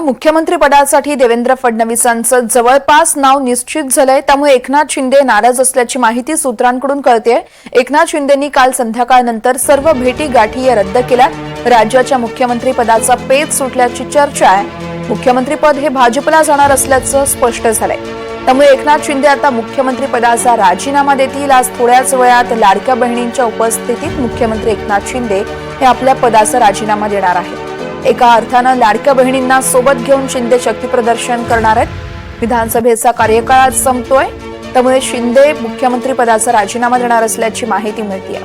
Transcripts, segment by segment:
मुख्यमंत्रीपदासाठी देवेंद्र फडणवीसांचं जवळपास नाव निश्चित झालंय. त्यामुळे एकनाथ शिंदे नाराज असल्याची माहिती सूत्रांकडून कळते एकनाथ शिंदेंनी काल संध्याकाळनंतर सर्व भेटी गाठी या रद्द केल्या राज्याच्या मुख्यमंत्रीपदाचा पेच सुटल्याची चर्चा आहे. मुख्यमंत्रीपद हे भाजपला जाणार असल्याचं स्पष्ट झालंय. त्यामुळे एकनाथ शिंदे आता मुख्यमंत्रीपदाचा राजीनामा देतील. आज थोड्याच वेळात लाडक्या बहिणींच्या उपस्थितीत मुख्यमंत्री एकनाथ शिंदे हे आपल्या पदाचा राजीनामा देणार आहेत. एका अर्थानं लाडक्या बहिणींना सोबत घेऊन शिंदे शक्ती प्रदर्शन करणार आहेत. विधानसभेचा कार्यकाळ आज संपतोय. त्यामुळे शिंदे मुख्यमंत्री पदाचा राजीनामा देणार असल्याची माहिती मिळते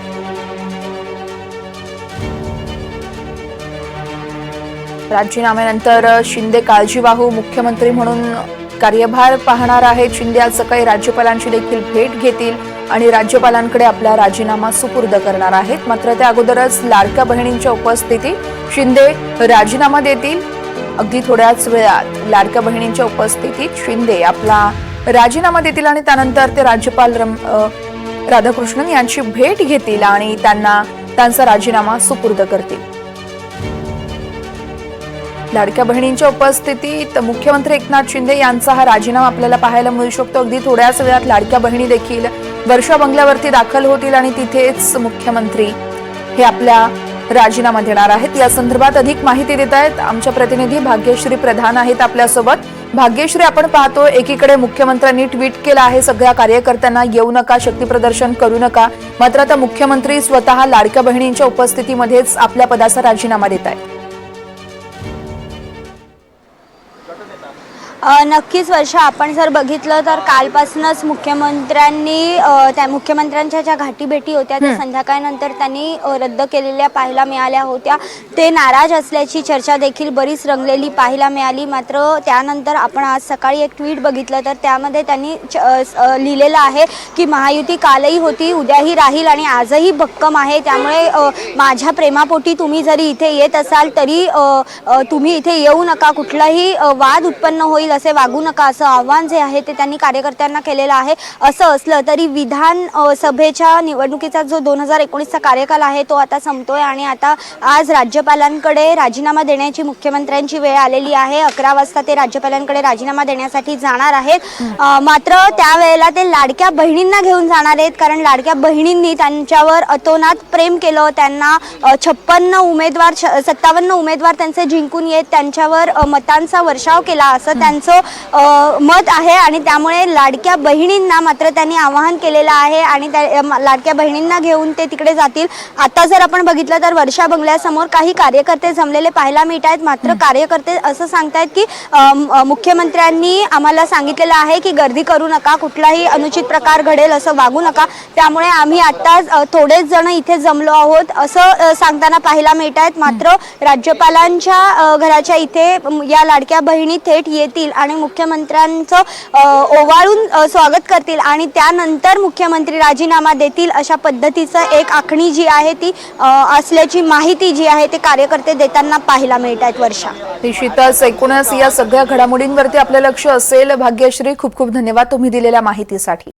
राजीनाम्यानंतर शिंदे काळजीवाहू मुख्यमंत्री म्हणून कार्यभार पाहणार आहेत. शिंदे आज सकाळी राज्यपालांची देखील भेट घेतील. आणि राज्यपालांकडे आपला राजीनामा सुपूर्द करणार आहेत. मात्र त्या अगोदरच लाडक्या बहिणींच्या उपस्थितीत शिंदे राजीनामा देतील. अगदी थोड्याच वेळात लाडक्या बहिणींच्या उपस्थितीत शिंदे आपला राजीनामा देतील आणि त्यानंतर ते राज्यपाल रम- राधाकृष्णन यांची भेट घेतील आणि त्यांना त्यांचा राजीनामा सुपूर्द करतील. लाडक्या बहिणींच्या उपस्थितीत मुख्यमंत्री एकनाथ शिंदे यांचा हा राजीनामा आपल्याला पाहायला मिळू शकतो. अगदी थोड्याच वेळात लाडक्या बहिणी देखील वर्षा बंगल्यावरती दाखल होतील आणि तिथेच मुख्यमंत्री हे आपल्या राजीनामा देणार आहेत. या संदर्भात अधिक माहिती देत आहेत. आमच्या प्रतिनिधी भाग्यश्री प्रधान आहेत आपल्यासोबत. भाग्यश्री आपण पाहतो एकीकडे मुख्यमंत्र्यांनी ट्विट केलं आहे सगळ्या कार्यकर्त्यांना येऊ नका शक्तीप्रदर्शन करू नका. मात्र आता मुख्यमंत्री स्वतः लाडक्या बहिणींच्या उपस्थितीमध्येच आपल्या पदाचा राजीनामा देत आहेत. नक्कीच वर्षा आपण जर बघितलं तर कालपासूनच मुख्यमंत्र्यांनी त्या मुख्यमंत्र्यांच्या ज्या घाटी भेटी होत्या त्या संध्याकाळनंतर त्यांनी रद्द केलेल्या पाहायला मिळाल्या होत्या. ते नाराज असल्याची चर्चा देखील बरीच रंगलेली पाहायला मिळाली. मात्र त्यानंतर आपण आज सकाळी एक ट्विट बघितलं तर त्यामध्ये त्यांनी लिहिलेलं आहे की महायुती कालही होती उद्याही राहील आणि आजही भक्कम आहे. त्यामुळे माझ्या प्रेमापोटी तुम्ही जरी इथे येत असाल तरी तुम्ही इथे येऊ नका. कुठलाही वाद उत्पन्न होईल असे वागू नका. असं आव्हान जे आहे ते त्यांनी कार्यकर्त्यांना केलेलं आहे. असं असलं तरी विधान सभेच्या निवडणुकीचा जो दोन हजार एकोणीसचा कार्यकाल आहे तो आता संपतोय आणि आता आज राज्यपालांकडे राजीनामा देण्याची मुख्यमंत्र्यांची वेळ आलेली आहे. अकरा वाजता ते राज्यपालांकडे राजीनामा देण्यासाठी जाणार आहेत. मात्र त्यावेळेला ते लाडक्या बहिणींना घेऊन जाणार आहेत. कारण लाडक्या बहिणींनी त्यांच्यावर अतोनात प्रेम केलं. त्यांना छप्पन्न उमेदवार सत्तावन्न उमेदवार त्यांचे जिंकून येत. त्यांच्यावर मतांचा वर्षाव केला असं त्यांचं अ, मत आहे आणि त्यामुळे लाडक्या बहिणींना मात्र त्यांनी आवाहन केलेलं आहे आणि त्या लाडक्या बहिणींना घेऊन ते तिकडे जातील. आता जर आपण बघितलं तर वर्षा बंगल्यासमोर काही कार्यकर्ते जमलेले पाहायला मिळत आहेत. मात्र कार्यकर्ते असं सांगतायत की मुख्यमंत्र्यांनी आम्हाला सांगितलेलं आहे की गर्दी करू नका कुठलाही अनुचित प्रकार घडेल असं वागू नका. त्यामुळे आम्ही आत्ताच थोडेच जण इथे जमलो आहोत असं सांगताना पाहायला मिळत आहेत. मात्र राज्यपालांच्या घराच्या इथे या लाडक्या बहिणी थेट येतील आणि मुख्यमंत्र्यांचं ओवाळून स्वागत करतील आणि त्यानंतर मुख्यमंत्री राजीनामा देतील अशा पद्धतीचं एक आखणी जी आहे ती असल्याची माहिती जी आहे ते कार्यकर्ते देताना पाहायला मिळत आहेत वर्षा. निश्चितच एकूणच या सगळ्या घडामोडींवरती आपलं लक्ष असेल. भाग्यश्री खूप खूप धन्यवाद तुम्ही दिलेल्या माहितीसाठी.